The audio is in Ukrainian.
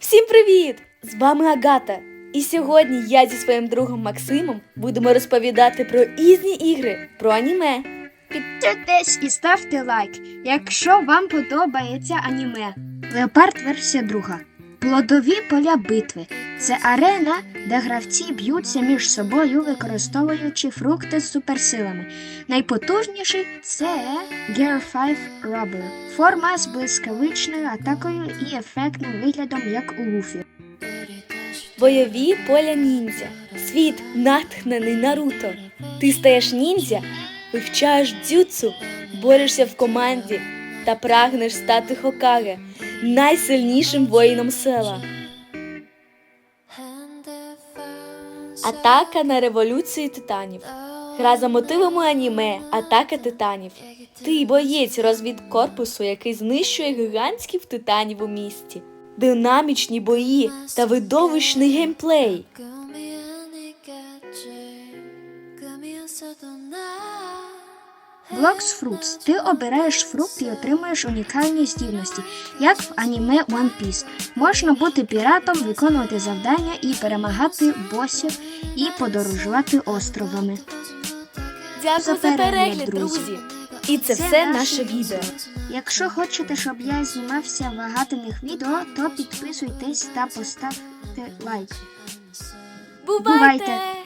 Всім привіт! З вами Агата. І сьогодні я зі своїм другом Максимом будемо розповідати про різні ігри, про аніме. Підписуйтесь і ставте лайк, якщо вам подобається аніме. Леопард версія друга. Плодові поля битви це арена, де гравці б'ються між собою, використовуючи фрукти з суперсилами. Найпотужніший це Gear 5 Rubber. Форма з блискавичною атакою і ефектним виглядом, як у Луфі. Бойові поля ніндзя. Світ натхнений Наруто. Ти стаєш ніндзя, вивчаєш дзюцу, борешся в команді та прагнеш стати Хокаге, найсильнішим воїном села. Атака на революції титанів. Гра за мотивами аніме Атака титанів. Ти боєць розвідкорпусу, який знищує гігантських титанів у місті. Динамічні бої та видовищний геймплей. Blocks Fruits. Ти обираєш фрукт і отримуєш унікальні здібності, як в аніме One Piece. Можна бути піратом, виконувати завдання і перемагати босів і подорожувати островами. Дякую за перегляд, друзі. І це все наше відео. Якщо хочете, щоб я знімався в багатиних відео, то підписуйтесь та поставте лайк. Бувайте! Бувайте!